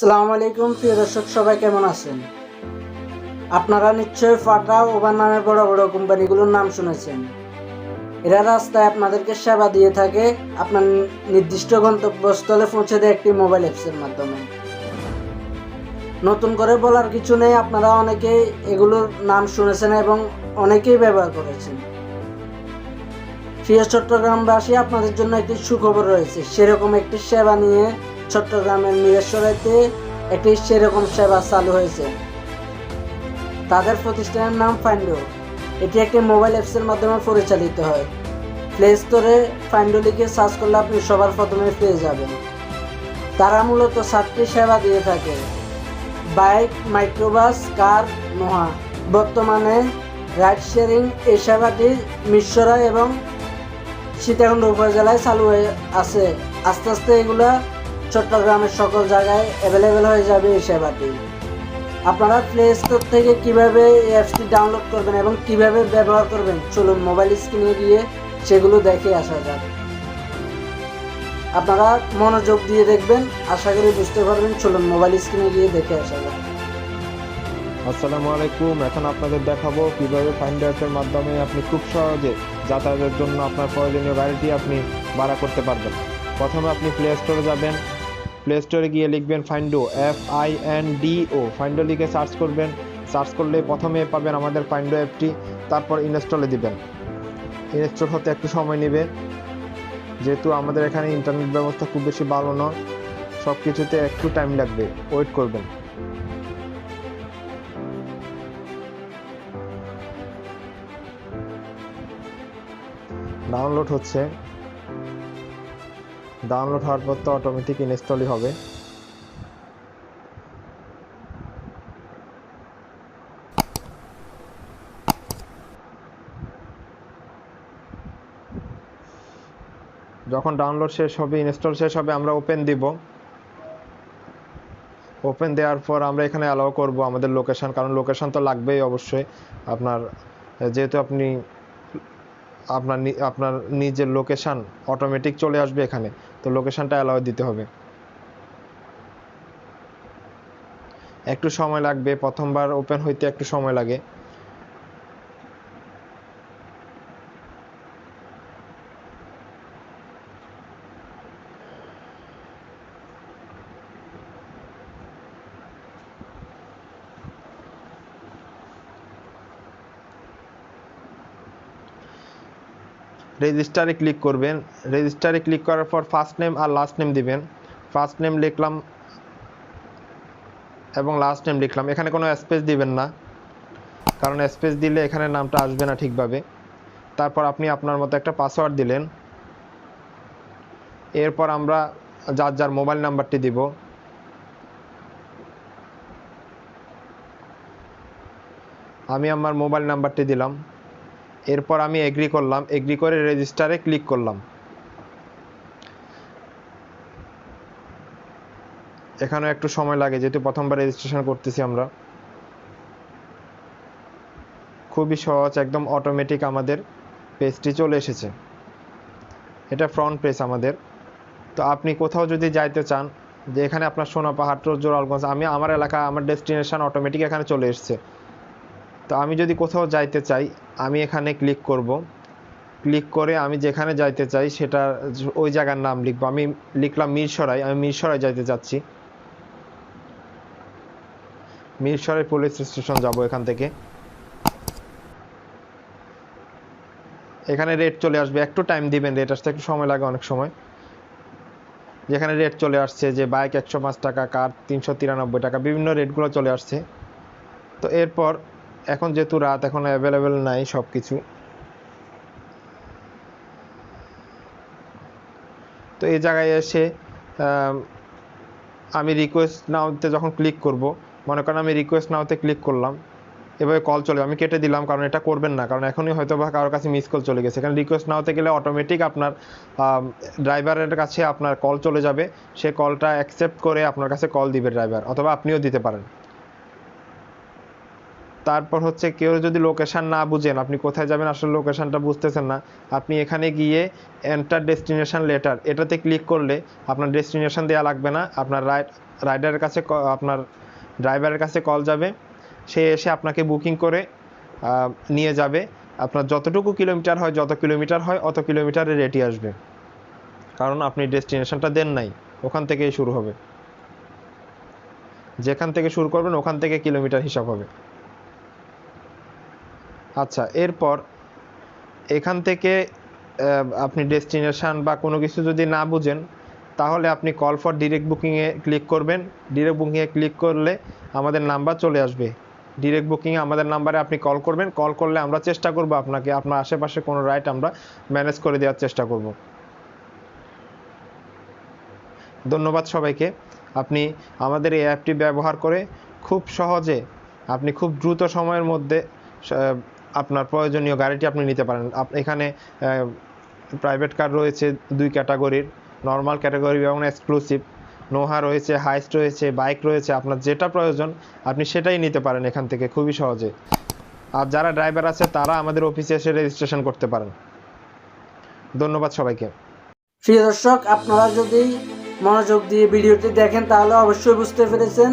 সালাম আলাইকুম, প্রিয় দর্শক, সবাই কেমন আছেন? আপনারা নিশ্চয়ই ফাটা ওভার নামে বড় বড় কোম্পানিগুলোর নাম শুনেছেন। এরা রাস্তায় আপনাদেরকে সেবা দিয়ে থাকে, আপনার নির্দিষ্ট গন্তব্যস্থলে পৌঁছে দেয় একটি মোবাইল অ্যাপসের মাধ্যমে। নতুন করে বলার কিছু নেই, আপনারা অনেকেই এগুলোর নাম শুনেছেন এবং অনেকেই ব্যবহার করেছেন। প্রিয় চট্টগ্রামবাসী, আপনাদের জন্য একটি সুখবর রয়েছে। সেরকম একটি সেবা নিয়ে চট্টগ্রামের মিরেশ্বরাইতে একটি সেরকম সেবা চালু হয়েছে। তাদের প্রতিষ্ঠানের নাম ফাইন্ডো। এটি একটি মোবাইল অ্যাপসের মাধ্যমে পরিচালিত হয়। প্লে স্টোরে ফাইন্ডো লিখে সার্চ করলে আপনি সবার প্রথমে পেয়ে যাবেন। তারা মূলত সাতটি সেবা দিয়ে থাকে। বাইক, মাইক্রোবাস, কার নোহা বর্তমানে রাইড শেয়ারিং এই সেবাটি মিশ্বরা এবং সীতাকুণ্ড উপজেলায় চালু হয়ে আছে। আস্তে আস্তে এগুলা চট্টগ্রামের সকল জায়গায় অ্যাভেলেবেল হয়ে যাবে এই সেবাটি। আপনারা প্লে স্টোর থেকে কীভাবে এই অ্যাপসটি ডাউনলোড করবেন এবং কীভাবে ব্যবহার করবেন, চলুন মোবাইল স্ক্রিনে গিয়ে সেগুলো দেখে আসা যাক। আপনারা মনোযোগ দিয়ে দেখবেন, আশা করি বুঝতে পারবেন, চলুন মোবাইল স্ক্রিনে গিয়ে দেখে আসা যাক। আসসালামু আলাইকুম, এখন আপনাদের দেখাবো কীভাবে ফাইন্ড অ্যাপের মাধ্যমে আপনি খুব সহজে যাতায়াতের জন্য আপনার প্রয়োজনীয় গাড়িটি আপনি ভাড়া করতে পারবেন। প্রথমে আপনি প্লে স্টোরে যাবেন প্লে স্টোরে গিয়ে লিখবেন Findo F I N D O Findo লিখে সার্চ করবেন। সার্চ করলে প্রথমে পাবেন আমাদের ফাইন্ডো অ্যাপটি তারপর ইনস্টলে দিবেন। ইনস্টল হতে একটু সময় নেবে। যেহেতু আমাদের এখানে ইন্টারনেট ব্যবস্থা খুব বেশি ভালো নয় সব কিছুতে একটু টাইম লাগবে। ওয়েট করবেন। ডাউনলোড হচ্ছে। ডাউনলোড হওয়ার পর তো অটোমেটিক ইনস্টলই হবে। যখন ডাউনলোড শেষ হবে ইনস্টল শেষ হবে, আমরা ওপেন দিব। ওপেন দেওয়ার পর আমরা এখানে অ্যালাউ করব আমাদের লোকেশান কারণ লোকেশন তো লাগবেই অবশ্যই। আপনার, যেহেতু আপনি আপনার আপনার নিজের লোকেশান অটোমেটিক চলে আসবে এখানে। তো লোকেশানটা অ্যালাউ দিতে হবে। একটু সময় লাগবে, প্রথমবার ওপেন হইতে একটু সময় লাগে। রেজিস্টারে ক্লিক করবেন। রেজিস্টারে ক্লিক করার পর ফার্স্ট নেম আর লাস্ট নেম দিবেন। ফার্স্ট নেম লিখলাম এবং লাস্ট নেম লিখলাম। এখানে কোনো স্পেস দিবেন না, কারণ স্পেস দিলে এখানে নামটা আসবে না ঠিকভাবে। তারপর আপনি আপনার মতো একটা পাসওয়ার্ড দিলেন। এরপর আমরা যার যার মোবাইল নাম্বারটি দিব। আমি আমার মোবাইল নাম্বারটি দিলাম। এরপর আমি এগ্রি করলাম এগ্রি করে রেজিস্টারে ক্লিক করলাম। এখানেও একটু সময় লাগে, যেহেতু প্রথমবার রেজিস্ট্রেশন করতেছি আমরা। খুবই সহজ, একদম অটোমেটিক আমাদের পেজটি চলে এসেছে। এটা ফ্রন্ট পেজ আমাদের। তো আপনি কোথাও যদি যাইতে চান, যে এখানে আপনার সোনা পাহাড় জোরালগঞ্জ আমি আমার এলাকা, আমার ডেস্টিনেশন অটোমেটিক এখানে চলে এসেছে। তো আমি যদি কোথাও যাইতে চাই, আমি এখানে ক্লিক করব। ক্লিক করে আমি যেখানে যাইতে চাই সেটা ওই জায়গার নাম লিখব। আমি লিখলাম মিরসরাই, আমি মিরসরাই যাইতে চাচ্ছি মিরসরাই পুলিশ স্টেশন যাব এখান থেকে। এখানে রেট চলে আসবে। একটু টাইম দিবেন রেট আসতে একটু সময় লাগে অনেক সময়। যেখানে রেট চলে আসছে যে বাইক একশো পাঁচ টাকা কার তিনশো তিরানব্বই টাকা, বিভিন্ন রেটগুলো চলে আসছে। তো এরপর এখন যেহেতু রাত এখন অ্যাভেলেবেল নাই সব কিছু তো এই জায়গায় এসে আমি রিকোয়েস্ট নাওতে যখন ক্লিক করব, মনে করেন আমি রিকোয়েস্ট নাওতে ক্লিক করলাম, এভাবে কল চলে, আমি কেটে দিলাম, কারণ এটা করবেন না, কারণ এখনই হয়তো বা কারোর কাছে মিস কল চলে গেছে। কারণ রিকোয়েস্ট নাওতে গেলে অটোমেটিক আপনার ড্রাইভারের কাছে আপনার কল চলে যাবে, সে কলটা অ্যাকসেপ্ট করে আপনার কাছে কল দিবে ড্রাইভার অথবা আপনিও দিতে পারেন। তারপর হচ্ছে কেউ যদি লোকেশন না বুঝেন, আপনি কোথায় যাবেন আসলে লোকেশনটা বুঝতেছেন না, আপনি এখানে গিয়ে এন্টার ডেস্টিনেশন লেটার এটাতে ক্লিক করলে আপনার ডেস্টিনেশন দেওয়া লাগবে না, আপনার রাইড রাইডারের কাছে আপনার ড্রাইভারের কাছে কল যাবে, সে এসে আপনাকে বুকিং করে নিয়ে যাবে, আপনার যতটুকু কিলোমিটার হয়, যত কিলোমিটার হয়, অত কিলোমিটারে রেটই আসবে। কারণ আপনি ডেস্টিনেশনটা দেন নাই, ওখান থেকেই শুরু হবে। যেখান থেকে শুরু করবেন, ওখান থেকে কিলোমিটার হিসাব হবে। আচ্ছা এরপর এখান থেকে আপনি ডেস্টিনেশন বা কোনো কিছু যদি না বুঝেন, তাহলে আপনি কল ফর ডিরেক্ট বুকিংয়ে ক্লিক করবেন। ডিরেক্ট বুকিংয়ে ক্লিক করলে আমাদের নাম্বার চলে আসবে। ডিরেক্ট বুকিংয়ে আমাদের নাম্বারে আপনি কল করবেন। কল করলে আমরা চেষ্টা করব আপনাকে, আপনার আশেপাশে কোনো রাইড আমরা ম্যানেজ করে দেওয়ার চেষ্টা করব। ধন্যবাদ সবাইকে। আপনি আমাদের এই অ্যাপটি ব্যবহার করে খুব সহজে, আপনি খুব দ্রুত সময়ের মধ্যে আপনার প্রয়োজনীয় গাড়িটি আপনি নিতে পারেন। এখানে প্রাইভেট কার রয়েছে দুই ক্যাটাগরির নর্মাল ক্যাটাগরি এবং এক্সক্লুসিভ নোহা রয়েছে হাইস্ট রয়েছে বাইক রয়েছে, আপনার যেটা প্রয়োজন, আপনি সেটাই নিতে পারেন এখান থেকে খুবই সহজে। আর যারা ড্রাইভার আছে, তারা আমাদের অফিসে এসে রেজিস্ট্রেশন করতে পারেন। ধন্যবাদ সবাইকে। প্রিয় দর্শক, আপনারা যদি মনোযোগ দিয়ে ভিডিওটি দেখেন, তাহলে অবশ্যই বুঝতে পেরেছেন।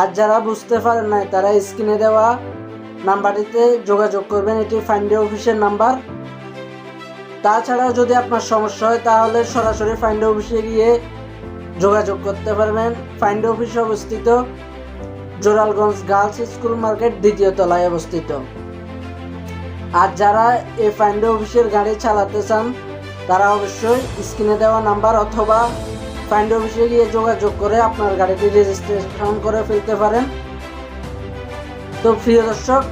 আর যারা বুঝতে পারেন নাই, তারা স্ক্রিনে দেওয়া নাম্বারটিতে যোগাযোগ করবেন, এটি ফাইন্ডে অফিসের নাম্বার। তাছাড়াও যদি আপনার সমস্যা হয়, তাহলে সরাসরি ফাইন্ডে অফিসে গিয়ে যোগাযোগ করতে পারবেন। ফাইন্ডে অফিস অবস্থিত জোরালগঞ্জ গার্লস স্কুল মার্কেট দ্বিতীয় তলায় অবস্থিত। আর যারা এই ফাইন্ডে অফিসের গাড়ি চালাতে চান, তারা অবশ্যই স্ক্রিনে দেওয়া নাম্বার অথবা ফাইন্ড অফিসে গিয়ে যোগাযোগ করে আপনার গাড়িটি রেজিস্ট্রেশন করে ফেলতে পারেন। তো প্রিয় দর্শক,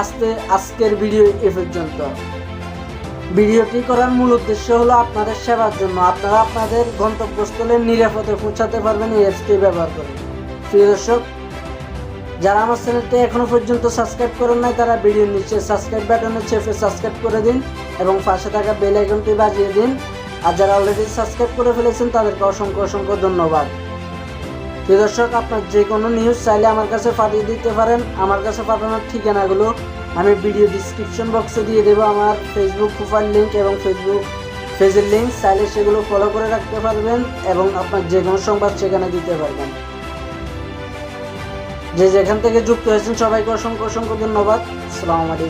আজকে, আজকের ভিডিও এ পর্যন্ত। ভিডিওটি করার মূল উদ্দেশ্য হলো আপনাদের সেবার জন্য। আপনারা আপনাদের গন্তব্যস্থলে নিরাপদে পৌঁছাতে পারবেন এই অ্যাপসটি ব্যবহার করে। প্রিয় দর্শক, যারা আমার চ্যানেলটি এখনও পর্যন্ত সাবস্ক্রাইব করেন নাই, তারা ভিডিওর নিচে সাবস্ক্রাইব বাটনে চেপে সাবস্ক্রাইব করে দিন এবং পাশে থাকা বেল আইকনটি বাজিয়ে দিন। আর যারা অলরেডি সাবস্ক্রাইব করে ফেলেছেন, তাদেরকে অসংখ্য অসংখ্য ধন্যবাদ। দর্শক, আপনার যে কোনো নিউজ চাইলে আমার কাছে পাঠিয়ে দিতে পারেন। আমার কাছে পাঠানোর ঠিকানাগুলো আমি ভিডিও ডিসক্রিপশন বক্সে দিয়ে দেবো। আমার ফেসবুক প্রোফাইল লিঙ্ক এবং ফেসবুক পেজের লিঙ্ক চাইলে সেগুলো ফলো করে রাখতে পারবেন এবং আপনার যে কোনো সংবাদ সেখানে দিতে পারবেন। যে যেখান থেকে যুক্ত হয়েছেন, সবাইকে অসংখ্য অসংখ্য ধন্যবাদ। আলাইকুম।